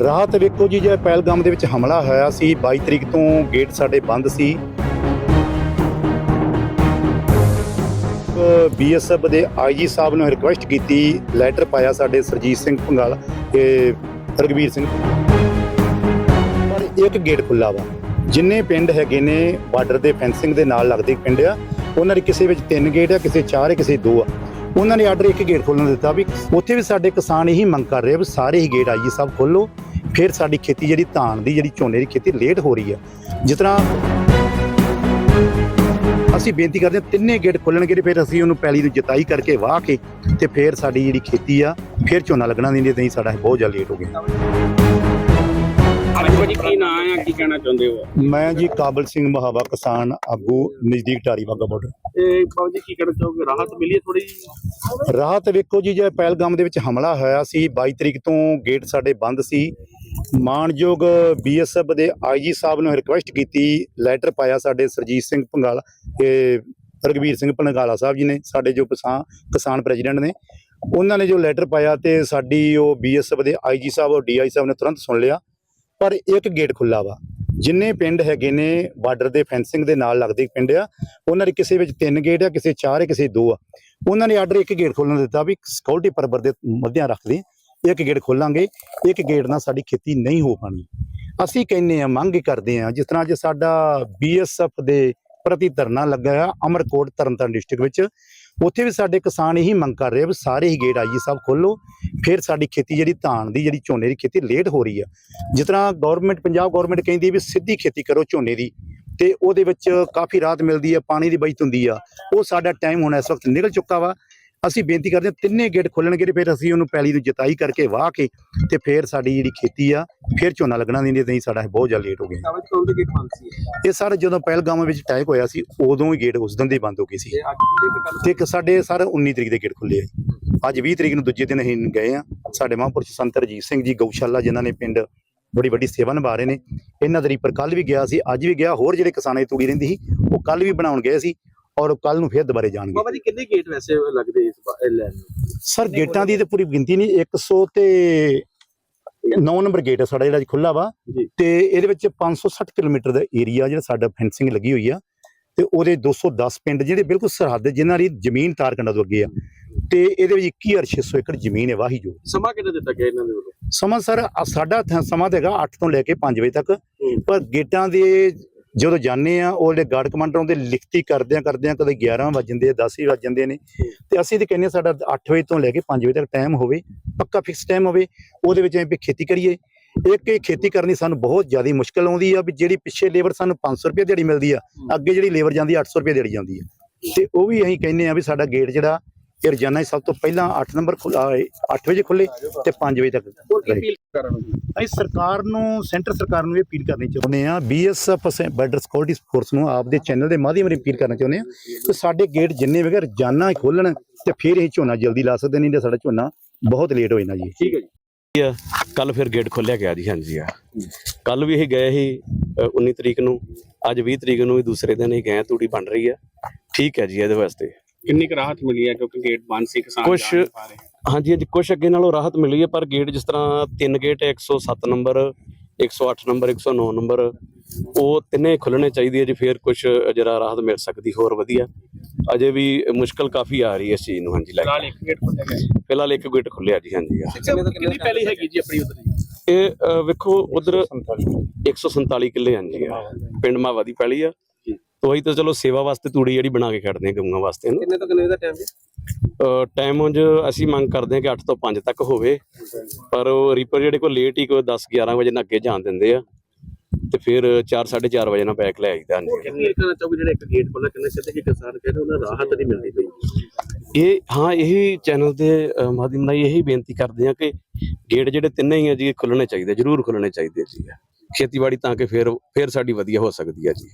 ਰਾਤ ਵੇਖੋ ਜੀ ਜੇ ਪਹਿਲਗਾਮ ਦੇ ਵਿੱਚ ਹਮਲਾ ਹੋਇਆ ਸੀ 22 ਤਰੀਕ ਤੋਂ ਗੇਟ ਸਾਡੇ ਬੰਦ ਸੀ। ਬੀਐਸਐਫ ਦੇ ਆਈਜੀ ਸਾਹਿਬ ਨੂੰ ਰਿਕੁਐਸਟ ਕੀਤੀ ਲੈਟਰ ਪਾਇਆ ਸਾਡੇ ਸਰਜੀਤ ਸਿੰਘ ਭੰਗਾਲ ਤੇ ਰਗਵੀਰ ਸਿੰਘ। ਪਰ ਇੱਕ ਗੇਟ ਖੁੱਲਾ ਵਾ। ਜਿੰਨੇ ਪਿੰਡ ਹੈਗੇ ਨੇ, ਬਾਰਡਰ ਦੇ ਫੈਂਸਿੰਗ ਦੇ ਨਾਲ ਲੱਗਦੇ ਪਿੰਡ ਆ, ਉਹਨਾਂ ਦੇ ਕਿਸੇ ਵਿੱਚ ਤਿੰਨ ਗੇਟ ਆ, ਕਿਸੇ ਚਾਰ ਆ, ਕਿਸੇ ਦੋ ਆ। ਉਹਨਾਂ ਨੇ ਆਰਡਰ ਇੱਕ ਗੇਟ ਖੋਲਣ ਦਿੱਤਾ ਵੀ ਉੱਥੇ ਵੀ ਸਾਡੇ ਕਿਸਾਨ ਇਹੀ ਮੰਗ ਕਰ ਰਹੇ ਆ ਵੀ ਸਾਰੇ ਹੀ ਗੇਟ ਆਈਏ, ਸਭ ਖੋਲੋ ਫਿਰ ਸਾਡੀ ਖੇਤੀ ਜਿਹੜੀ ਧਾਨ ਦੀ, ਜਿਹੜੀ ਝੋਨੇ ਦੀ ਖੇਤੀ ਲੇਟ ਹੋ ਰਹੀ ਹੈ ਜਿਸ ਤਰ੍ਹਾਂ ਅਸੀਂ ਬੇਨਤੀ ਕਰਦੇ ਹਾਂ, ਤਿੰਨੇ ਗੇਟ ਖੋਲਣਗੇ ਤੇ ਫਿਰ ਅਸੀਂ ਉਹਨੂੰ ਪੈਲੀ ਨੂੰ ਜਤਾਈ ਕਰਕੇ ਵਾਹ ਕੇ ਤੇ ਫਿਰ ਸਾਡੀ ਜਿਹੜੀ ਖੇਤੀ ਆ, ਫਿਰ ਝੋਨਾ ਲੱਗਣਾ ਨਹੀਂ ਨਹੀਂ ਸਾਡਾ ਬਹੁਤ ਜ਼ਿਆਦਾ ਲੇਟ ਹੋ ਗਿਆ। ਅੱਜ ਭਾਜੀ ਕੀ ਨਾਂ ਆ ਕੀ ਕਹਿਣਾ ਚਾਹੁੰਦੇ ਹੋ? ਮੈਂ ਜੀ ਕਾਬਲ ਸਿੰਘ ਮਹਾਵਾ ਕਿਸਾਨ ਆਗੂ ਨਜ਼ਦੀਕ ਢਾਰੀ ਵਾਗਾ ਬਾਰਡਰ ਤੇ ਬਾਬੂ ਜੀ ਕੀ ਕਹਿਣਾ ਚਾਹੋਗੇ? ਰਾਹਤ ਮਿਲੀ ਥੋੜੀ ਰਾਤ ਵੇਖੋ ਜੀ ਜੇ ਪਹਿਲਗਾਮ ਦੇ ਵਿੱਚ ਹਮਲਾ ਹੋਇਆ ਸੀ 22 ਤਰੀਕ ਤੋਂ ਗੇਟ ਸਾਡੇ ਬੰਦ ਸੀ। ਮਾਨਯੋਗ ਬੀਐਸਐਫ ਦੇ ਆਈਜੀ ਸਾਹਿਬ ਨੇ ਰਿਕੁਐਸਟ ਕੀਤੀ ਲੈਟਰ ਪਾਇਆ ਸਾਡੇ ਸਰਜੀਤ ਸਿੰਘ ਭੰਗਾਲ ਤੇ ਰਗਵੀਰ ਸਿੰਘ ਭੰਗਾਲਾ ਸਾਹਿਬ ਜੀ ਨੇ ਸਾਡੇ ਜੋ ਕਿਸਾਨ ਕਿਸਾਨ ਪ੍ਰੈਜ਼ੀਡੈਂਟ ਨੇ। ਉਹਨਾਂ ਨੇ ਜੋ ਲੈਟਰ ਪਾਇਆ ਤੇ ਸਾਡੀ ਉਹ ਬੀਐਸਐਫ ਦੇ ਆਈਜੀ ਸਾਹਿਬ ਔਰ ਡੀਆਈ ਸਾਹਿਬ ਨੇ ਤੁਰੰਤ ਸੁਣ ਲਿਆ। ਪਰ ਇੱਕ ਗੇਟ ਖੁੱਲਾ ਵਾ। ਜਿੰਨੇ ਪਿੰਡ ਹੈਗੇ ਨੇ, ਬਾਰਡਰ ਦੇ ਫੈਂਸਿੰਗ ਦੇ ਨਾਲ ਲੱਗਦੇ ਪਿੰਡ ਆ, ਉਹਨਾਂ ਦੇ ਕਿਸੇ ਵਿੱਚ ਤਿੰਨ ਗੇਟ ਆ, ਕਿਸੇ ਚਾਰ ਆ, ਕਿਸੇ ਦੋ ਆ। ਉਹਨਾਂ ਨੇ ਆਰਡਰ ਇੱਕ ਗੇਟ ਖੋਲਣ ਦਿੱਤਾ ਵੀ ਸਿਕਿਉਰਿਟੀ ਪਰਪਸ ਦੇ ਮੱਦਿਆਂ ਰੱਖਦੇ ਇੱਕ ਗੇਟ ਖੋਲਾਂਗੇ, ਇੱਕ ਗੇਟ ਨਾਲ ਸਾਡੀ ਖੇਤੀ ਨਹੀਂ ਹੋ ਪਾਣੀ। ਅਸੀਂ ਕਹਿੰਨੇ ਆ ਮੰਗ ਕਰਦੇ ਆ ਜਿਸ ਤਰ੍ਹਾਂ ਜੇ ਸਾਡਾ ਬੀਐਸਐਫ ਦੇ ਪ੍ਰਤੀ ਧਰਨਾ ਲੱਗਾ ਆ, ਅਮਰਕੋਟ ਤਰਨਤਾਰਨ ਡਿਸਟ੍ਰਿਕਟ ਵਿੱਚ ਉੱਥੇ ਵੀ ਸਾਡੇ ਕਿਸਾਨ ਇਹੀ ਮੰਗ ਕਰ ਰਹੇ ਆ ਵੀ ਸਾਰੇ ਹੀ ਗੇਟ ਆਈਜੀ ਸਾਹਿਬ ਖੋਲੋ ਫਿਰ ਸਾਡੀ ਖੇਤੀ ਜਿਹੜੀ ਧਾਨ ਦੀ, ਜਿਹੜੀ ਝੋਨੇ ਦੀ ਖੇਤੀ ਲੇਟ ਹੋ ਰਹੀ ਆ। ਜਿਸ ਤਰ੍ਹਾਂ ਗਵਰਨਮੈਂਟ ਪੰਜਾਬ ਗਵਰਨਮੈਂਟ ਕਹਿੰਦੀ ਵੀ ਸਿੱਧੀ ਖੇਤੀ ਕਰੋ ਝੋਨੇ ਦੀ ਤੇ ਉਹਦੇ ਵਿੱਚ ਕਾਫੀ ਰਾਹਤ ਮਿਲਦੀ ਆ, ਪਾਣੀ ਦੀ ਬਚਤ ਹੁੰਦੀ ਆ। ਉਹ ਸਾਡਾ ਟਾਈਮ ਹੁਣ ਇਸ ਵਕਤ ਨਿਕਲ ਚੁੱਕਾ ਵਾ। ਅਸੀਂ ਬੇਨਤੀ ਕਰਦੇ ਹਾਂ ਤਿੰਨੇ ਗੇਟ ਖੋਲਣਗੇ ਤੇ ਫਿਰ ਅਸੀਂ ਉਹਨੂੰ ਪੈਲੀ ਨੂੰ ਜਤਾਈ ਕਰਕੇ ਵਾਹ ਕੇ ਤੇ ਫਿਰ ਸਾਡੀ ਜਿਹੜੀ ਖੇਤੀ ਆ ਫਿਰ ਝੋਨਾ ਲੱਗਣਾ ਨਹੀਂ ਨਹੀਂ ਸਾਡਾ ਬਹੁਤ ਜ਼ਿਆਦਾ ਲੇਟ ਹੋ ਗਿਆ ਕਾਬਲ ਕੌਣ ਦੇ ਗੇਟ ਬੰਦ ਸੀ? ਇਹ ਸਰ ਜਦੋਂ ਪਹਿਲਗਾਮ ਵਿੱਚ ਅਟੈਕ ਹੋਇਆ ਸੀ ਉਦੋਂ ਹੀ ਗੇਟ ਉਸ ਦਿਨ ਦੇ ਬੰਦ ਹੋ ਗਏ ਸੀ। ਤੇ ਤੇ ਤੇ ਇੱਕ ਸਾਡੇ ਸਰ 19 ਤਰੀਕ ਦੇ ਗੇਟ ਖੁੱਲੇ ਆ। ਅੱਜ 20 ਤਰੀਕ ਨੂੰ ਦੂਜੇ ਦਿਨ ਅਸੀਂ ਗਏ ਆ। ਸਾਡੇ ਮਹਾਂਪੁਰਸ਼ ਸੰਤ ਰਜੀਤ ਸਿੰਘ ਜੀ ਗਊਸ਼ਾਲਾ ਜਿਨ੍ਹਾਂ ਨੇ ਪਿੰਡ ਬੜੀ ਵੱਡੀ ਸੇਵਾ ਨਿਭਾ ਰਹੇ ਨੇ। ਇਹਨਾਂ ਦੇ ਰੀਪਰ ਕੱਲ ਵੀ ਗਿਆ ਸੀ ਅੱਜ ਵੀ ਗਿਆ। ਹੋਰ ਜਿਹੜੇ ਕਿਸਾਨਾਂ ਦੀ ਤੂੜੀ ਰਹਿੰਦੀ ਸੀ ਉਹ ਕੱਲ ਵੀ ਬਣਾਉਣ ਗਏ ਸੀ। ਔਰ ਕੱਲ ਨੂੰ ਫਿਰ ਦੁਬਾਰੇ ਜਾਣਗੇ। ਬਾਬਾ ਜੀ ਕਿੰਨੇ ਗੇਟ ਵੈਸੇ ਲੱਗਦੇ ਇਸ ਲੈਣ ਨੂੰ? ਸਰ ਗੇਟਾਂ ਦੀ ਤੇ ਪੂਰੀ ਗਿਣਤੀ ਨਹੀਂ 100 ਤੇ 9 ਨੰਬਰ ਗੇਟ ਹੈ ਸਾਡਾ ਜਿਹੜਾ ਖੁੱਲਾ ਵਾ। ਤੇ ਇਹਦੇ ਵਿੱਚ 560 ਕਿਲੋਮੀਟਰ ਦਾ ਏਰੀਆ ਜਿਹੜਾ ਸਾਡਾ ਫੈਂਸਿੰਗ ਲੱਗੀ ਹੋਈ ਆ। ਤੇ ਉਹਦੇ 210 ਪਿੰਡ ਜਿਹੜੇ ਬਿਲਕੁਲ ਸਰਹੱਦ ਜਿਨ੍ਹਾਂ ਦੀ ਜ਼ਮੀਨ ਤਾਰਕੰਡਾ ਤੋਂ ਅੱਗੇ ਆ। ਤੇ ਇਹਦੇ ਵਿੱਚ 21600 ਏਕੜ ਜ਼ਮੀਨ ਹੈ ਵਾਹੀ ਜੋ। ਸਮਾਂ ਕਿੰਨਾ ਦਿੱਤਾ ਗਿਆ ਇਹਨਾਂ ਦੇ ਵੱਲੋਂ? ਸਮਾਂ ਸਰ ਸਾਡਾ ਸਮਾਂ ਹੈਗਾ 8 ਤੋਂ ਲੈ ਕੇ 5 ਵਜੇ ਤੱਕ। ਪਰ ਗੇਟਾਂ ਦੇ ਜਦੋਂ ਜਾਂਦੇ ਆ ਉਹ ਜਿਹੜੇ ਗਾਰਡ ਕਮਾਂਡਰ ਉਹਦੇ ਲਿਖਤੀ ਕਰਦਿਆਂ ਕਰਦਿਆਂ ਕਦੇ 11 ਵਜ ਜਾਂਦੇ ਆ 10 ਵੀ ਵਜ ਜਾਂਦੇ ਨੇ। ਤੇ ਅਸੀਂ ਤੇ ਕਹਿੰਦੇ ਸਾਡਾ 8 ਵਜੇ ਤੋਂ ਲੈ ਕੇ 5 ਵਜੇ ਤੱਕ ਟਾਈਮ ਹੋਵੇ ਪੱਕਾ ਫਿਕਸ ਟਾਈਮ ਹੋਵੇ ਉਹਦੇ ਵਿੱਚ ਐਂ ਵੀ ਖੇਤੀ ਕਰੀਏ। ਇੱਕ ਇਹ ਖੇਤੀ ਕਰਨੀ ਸਾਨੂੰ ਬਹੁਤ ਜ਼ਿਆਦਾ ਮੁਸ਼ਕਲ ਆਉਂਦੀ ਆ ਵੀ ਜਿਹੜੀ ਪਿੱਛੇ ਲੇਬਰ ਸਾਨੂੰ 500 ਰੁਪਏ ਦਿਹਾੜੀ ਮਿਲਦੀ ਆ ਅੱਗੇ ਜਿਹੜੀ ਲੇਬਰ ਜਾਂਦੀ ਆ 800 ਰੁਪਏ ਦਿਹਾੜੀ ਜਾਂਦੀ ਆ। ਤੇ ਉਹ ਵੀ ਅਸੀਂ ਕਹਿੰਦੇ ਆ ਵੀ ਸਾਡਾ ਗੇਟ ਜਿਹੜਾ ਇਹ ਰੋਜ਼ਾਨਾ ਹੀ ਸਭ ਤੋਂ ਪਹਿਲਾਂ 8 ਨੰਬਰ ਖੁੱਲਾ 8 ਵਜੇ ਖੁੱਲੇ ਤੇ 5 ਵਜੇ ਤੱਕ ਰਹੇ। ਅਸੀਂ ਸਰਕਾਰ ਨੂੰ ਸੈਂਟਰ ਸਰਕਾਰ ਨੂੰ ਇਹ ਅਪੀਲ ਕਰਨੀ ਚਾਹੁੰਦੇ ਆ ਬੀਐਸਐਫ ਬਾਰਡਰ ਸਿਕਿਉਰਿਟੀ ਫੋਰਸ ਨੂੰ ਆਪਦੇ ਚੈਨਲ ਦੇ ਮਾਧਿਅਮ ਰਾਹੀਂ ਅਪੀਲ ਕਰਨਾ ਚਾਹੁੰਦੇ ਆ ਕਿ ਸਾਡੇ ਗੇਟ ਜਿੰਨੇ ਵਗੇ ਰੋਜ਼ਾਨਾ ਖੋਲਣ ਤੇ ਫਿਰ ਇਹ ਝੋਨਾ ਜਲਦੀ ਲਾ ਸਕਦੇ ਨਹੀਂ ਤੇ ਸਾਡਾ ਝੋਨਾ ਬਹੁਤ ਲੇਟ ਹੋ ਜਾਣਾ ਜੀ। ਠੀਕ ਹੈ ਜੀ। ਕੱਲ ਫਿਰ ਗੇਟ ਖੋਲਿਆ ਗਿਆ ਜੀ ਹਾਂਜੀ ਆ ਕੱਲ ਵੀ ਇਹ ਗਏ ਸੀ ਅ, 19 ਤਰੀਕ ਨੂੰ। ਅੱਜ 20 ਤਰੀਕ ਨੂੰ ਵੀ ਦੂਸਰੇ ਦਿਨ ਹੀ ਗਏ ਤੂੜੀ ਬਣ ਰਹੀ ਆ ਠੀਕ ਹੈ ਜੀ ਇਹਦੇ ਵਾਸਤੇ। ਕਿੰਨੀ ਕੁ ਰਾਹਤ ਮਿਲੀ ਹੈ ਕਿਉਂਕਿ ਗੇਟ ਬੰਦ ਸੀ ਕਿਸਾਨ ਕੁਛ- ਜਾ ਨਹੀਂ ਪਾ ਰਹੇ ਹਾਂਜੀ ਹਾਂਜੀ ਕੁਛ ਅੱਗੇ ਨਾਲੋਂ ਰਾਹਤ ਮਿਲੀ ਹੈ ਪਰ ਗੇਟ ਜਿਸ ਤਰ੍ਹਾਂ ਤਿੰਨ ਗੇਟ ਹੈ, 107 ਨੰਬਰ 108 ਨੰਬਰ 109 ਨੰਬਰ ਉਹ ਤਿੰਨੇ ਖੁੱਲਣੇ ਚਾਹੀਦੇ ਆ ਜੀ ਫਿਰ ਕੁਛ ਜਰਾ ਰਾਹਤ ਮਿਲ ਸਕਦੀ ਹੋਰ ਵਧੀਆ। ਅਜੇ ਵੀ ਮੁਸ਼ਕਲ ਕਾਫੀ ਆ ਰਹੀ ਹੈ ਇਸ ਚੀਜ਼ ਨੂੰ ਹਾਂਜੀ ਲੈ ਫਿਲਹਾਲ ਇੱਕ ਗੇਟ ਖੁੱਲਿਆ ਗਿਆ ਫਿਲਹਾਲ ਇੱਕ ਗੇਟ ਖੁੱਲਿਆ ਜੀ ਹਾਂਜੀ ਆ ਕਿੰਨੀ ਪਹਿਲੀ ਹੈਗੀ ਜੀ ਆਪਣੀ ਉਧਰ? ਇਹ ਅ, ਵੇਖੋ ਉਧਰ 147 ਕਿੱਲੇ ਹਾਂਜੀ ਆ ਪਿੰਡ ਮਾਵਾ ਦੀ ਪੈਲੀ ਆ। ਤੋਂ ਅਸੀਂ ਤਾਂ ਚਲੋ ਸੇਵਾ ਵਾਸਤੇ ਤੂੜੀ ਜਿਹੜੀ ਬਣਾ ਕੇ ਖੜਦੇ ਆ ਗਊਆਂ ਵਾਸਤੇ ਨਾ ਕਿੰਨੇ ਤੋਂ ਕਿੰਨੇ ਦਾ ਟਾਈਮ ਜੀ? ਟਾਈਮ ਉਂਝ ਅਸੀਂ ਮੰਗ ਕਰਦੇ ਹਾਂ ਕਿ 8 ਤੋਂ 5 ਤੱਕ ਹੋਵੇ। ਪਰ ਉਹ ਰੀਪਰ ਜਿਹੜੇ ਕੋਈ ਲੇਟ ਹੀ ਕੋਈ 10 11 ਵਜੇ ਨਾਲ ਅੱਗੇ ਜਾਣ ਦਿੰਦੇ ਆ। ਤੇ ਫਿਰ 4 4:30 ਵਜੇ ਨਾਲ ਬੈਕ ਲੈ ਆਈਦਾ ਹਾਂਜੀ। ਕਿੰਨੀ ਕਹਿਣਾ ਚਾਹੋਗੇ ਜਿਹੜਾ ਇੱਕ ਗੇਟ ਖੁੱਲਾ ਕਿੰਨੇ ਸਿੱਧੇ ਕਿ ਕਿਸਾਨ ਕਹਿੰਦੇ ਉਹਨਾਂ ਨੂੰ ਰਾਹਤ ਨਹੀਂ ਮਿਲਦੀ ਪਈ। ਇਹ ਹਾਂ ਇਹੀ ਚੈਨਲ ਦੇ ਮਾਧਿਅਮ ਨਾਲ ਇਹੀ ਬੇਨਤੀ ਕਰਦੇ ਆ ਕਿ ਗੇਟ ਜਿਹੜੇ ਤਿੰਨੇ ਹੀ ਆ ਜੀ ਖੁੱਲਣੇ ਚਾਹੀਦੇ ਜ਼ਰੂਰ ਖੁੱਲਣੇ ਚਾਹੀਦੇ ਜੀ। ਖੇਤੀਬਾੜੀ ਤਾਂ ਕਿ ਫਿਰ ਫਿਰ ਸਾਡੀ ਵਧੀਆ ਹੋ ਸਕਦੀ ਹੈ ਜੀ।